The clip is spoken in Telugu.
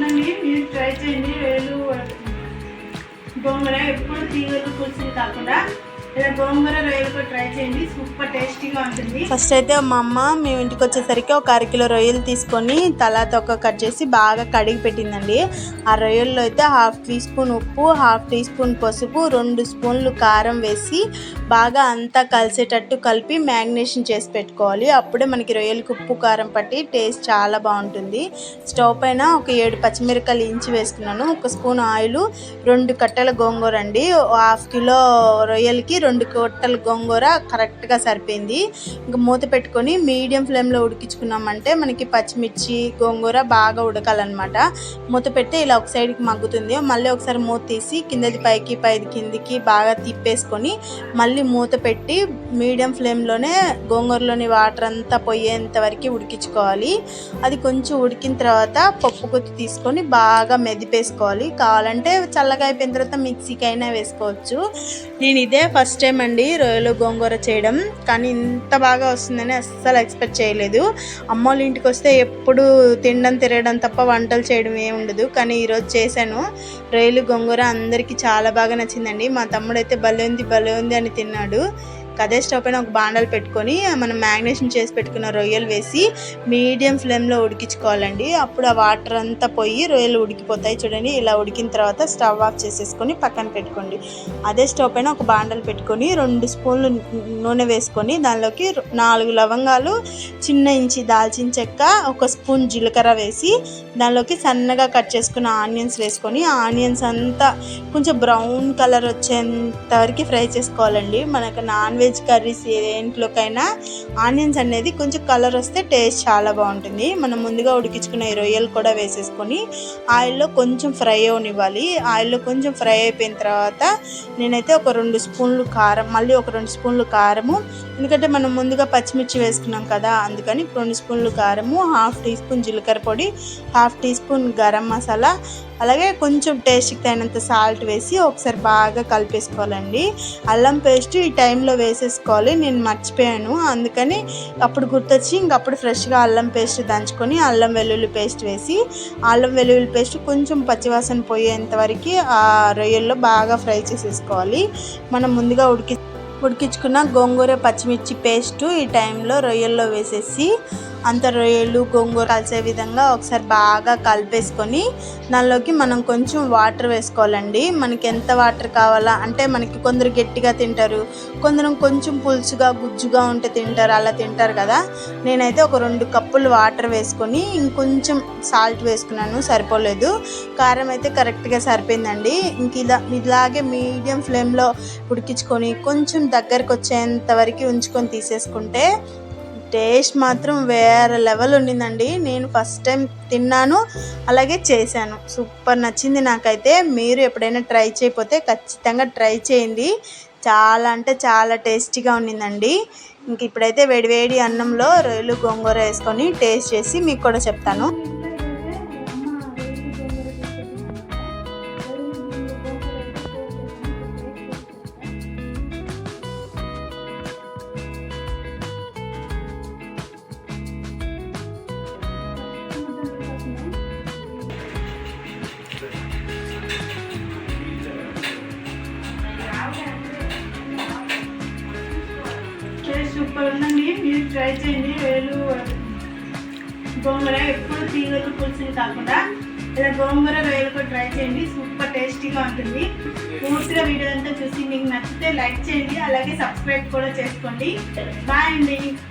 బాగుందండి మీరు ట్రై చేయండి వేలు గోంగూర ఎప్పుడు తీగలు పులుసులు కాకుండా. ఫస్ట్ అయితే మా అమ్మ మేము ఇంటికి వచ్చేసరికి ఒక అరకిలో రొయ్యలు తీసుకొని తలా తొక్క కట్ చేసి బాగా కడిగి పెట్టిందండి. ఆ రొయ్యల్లో అయితే హాఫ్ టీ స్పూన్ ఉప్పు హాఫ్ టీ స్పూన్ పసుపు రెండు స్పూన్లు కారం వేసి బాగా అంతా కలిసేటట్టు కలిపి మ్యాగ్నేషన్ చేసి పెట్టుకోవాలి. అప్పుడే మనకి రొయ్యలకి ఉప్పు కారం పట్టి టేస్ట్ చాలా బాగుంటుంది. స్టవ్ పైన ఒక ఏడు పచ్చిమిరకాయలు ఇంచి వేసుకున్నాను. ఒక స్పూన్ ఆయిల్ రెండు కట్టెల గోంగూర అండి. హాఫ్ కిలో రొయ్యలకి రెండు కట్టెల గోంగూర కరెక్ట్గా సరిపోయింది. ఇంకా మూత పెట్టుకొని మీడియం ఫ్లేమ్లో ఉడికించుకున్నామంటే మనకి పచ్చిమిర్చి గోంగూర బాగా ఉడకాలన్నమాట. మూత పెడితే ఇలా ఒక సైడ్కి మగ్గుతుంది. మళ్ళీ ఒకసారి మూత తీసి కిందది పైకి పైది కిందికి బాగా తిప్పేసుకొని మళ్ళీ మూత పెట్టి మీడియం ఫ్లేమ్లోనే గోంగూరలోని వాటర్ అంతా పోయేంత వరకు ఉడికించుకోవాలి. అది కొంచెం ఉడికిన తర్వాత పప్పు గుత్తి తీసుకొని బాగా మెదిపేసుకోవాలి. కావాలంటే చల్లగా అయిపోయిన తర్వాత మిక్సీకి అయినా వేసుకోవచ్చు. నేను ఇదే ఫస్ట్ టైం అండి రొయ్యలు గోంగూర చేయడం. కానీ ఇంత బాగా వస్తుందని అస్సలు ఎక్స్పెక్ట్ చేయలేదు. అమ్మ వాళ్ళ ఇంటికి వస్తే ఎప్పుడు తినడం తిరగడం తప్ప వంటలు చేయడం ఏమి ఉండదు. కానీ ఈరోజు చేశాను. రొయ్యలు గోంగూర అందరికీ చాలా బాగా నచ్చిందండి. మా తమ్ముడు అయితే భలే ఉంది భలే ఉంది అని తిన్నాడు. అదే స్టవ్ పైన ఒక బాండలు పెట్టుకొని మనం మ్యాగ్నేషన్ చేసి పెట్టుకున్న రొయ్యలు వేసి మీడియం ఫ్లేమ్లో ఉడికించుకోవాలండి. అప్పుడు ఆ వాటర్ అంతా పోయి రొయ్యలు ఉడికిపోతాయి చూడండి. ఇలా ఉడికిన తర్వాత స్టవ్ ఆఫ్ చేసేసుకొని పక్కన పెట్టుకోండి. అదే స్టవ్ పైన ఒక బాండలు పెట్టుకొని రెండు స్పూన్లు నూనె వేసుకొని దానిలోకి నాలుగు లవంగాలు చిన్న ఇంచి దాల్చిన చెక్క ఒక స్పూన్ జీలకర్ర వేసి దానిలోకి సన్నగా కట్ చేసుకున్న ఆనియన్స్ వేసుకొని ఆనియన్స్ అంతా కొంచెం బ్రౌన్ కలర్ వచ్చేంత వరకు ఫ్రై చేసుకోవాలండి. మనకు నాన్ వెజ్ కర్రీస్ దేంట్లోకైనా ఆనియన్స్ అనేది కొంచెం కలర్ వస్తే టేస్ట్ చాలా బాగుంటుంది. మనం ముందుగా ఉడికించుకున్న ఈ రొయ్యలు కూడా వేసేసుకొని ఆయిల్లో కొంచెం ఫ్రై అవనివ్వాలి. ఆయిల్లో కొంచెం ఫ్రై అయిపోయిన తర్వాత నేనైతే ఒక రెండు స్పూన్లు కారం మళ్ళీ ఒక రెండు స్పూన్లు కారము. ఎందుకంటే మనం ముందుగా పచ్చిమిర్చి వేసుకున్నాం కదా అందుకని రెండు స్పూన్లు కారము హాఫ్ టీ స్పూన్ జీలకర్ర పొడి half tea spoon garam masala అలాగే కొంచెం టేస్ట్కి తగినంత సాల్ట్ వేసి ఒకసారి బాగా కలిపేసుకోవాలండి. అల్లం పేస్ట్ ఈ టైంలో వేసేసుకోవాలి. నేను మర్చిపోయాను. అందుకని అప్పుడు గుర్తొచ్చి ఇంకప్పుడు ఫ్రెష్గా అల్లం పేస్ట్ దంచుకొని అల్లం వెల్లుల్లి పేస్ట్ వేసి అల్లం వెల్లుల్లి పేస్ట్ కొంచెం పచ్చివాసన పోయేంత వరకు ఆ రొయ్యల్లో బాగా ఫ్రై చేసేసుకోవాలి. మనం ముందుగా ఉడికి ఉడికించుకున్న గోంగూర పచ్చిమిర్చి పేస్ట్ ఈ టైంలో రొయ్యల్లో వేసేసి అంత రొయ్యలు గోంగూర కలిసే విధంగా ఒకసారి బాగా కలిపేసుకొని దానిలోకి మనం కొంచెం వాటర్ వేసుకోవాలండి. మనకి ఎంత వాటర్ కావాలా? అంటే మనకి కొందరు గట్టిగా తింటారు కొందరు కొంచెం పులుసుగా గుజ్జుగా ఉంటే తింటారు అలా తింటారు కదా. నేనైతే ఒక రెండు కప్పులు వాటర్ వేసుకొని ఇంకొంచెం సాల్ట్ వేసుకున్నాను సరిపోలేదు. కారం అయితే కరెక్ట్గా సరిపోయిందండి. ఇంక ఇలా ఇలాగే మీడియం ఫ్లేమ్లో ఉడికించుకొని కొంచెం దగ్గరకు వచ్చేంత వరకు ఉంచుకొని తీసేసుకుంటే టేస్ట్ మాత్రం వేరే లెవెల్ ఉండిందండి. నేను ఫస్ట్ టైం తిన్నాను అలాగే చేశాను. సూపర్ నచ్చింది నాకైతే. మీరు ఎప్పుడైనా ట్రై చేయకపోతే ఖచ్చితంగా ట్రై చేయండి. చాలా అంటే చాలా టేస్టీగా ఉండిందండి. ఇంక ఇప్పుడైతే వేడివేడి అన్నంలో రొయ్యలు గోంగూర వేసుకొని టేస్ట్ చేసి మీకు కూడా చెప్తాను. టేస్ట్ మీరు ట్రై చేయండి. వేలు గోంగూర ఎప్పుడు తీగలు పులుసుని కాకుండా ఇలా గోంగూర రొయ్యలు ట్రై చేయండి. సూపర్ టేస్టీగా ఉంటుంది. పూర్తిగా వీడియో అంతా చూసి మీకు నచ్చితే లైక్ చేయండి. అలాగే సబ్స్క్రైబ్ కూడా చేసుకోండి. బాయ్ అండి.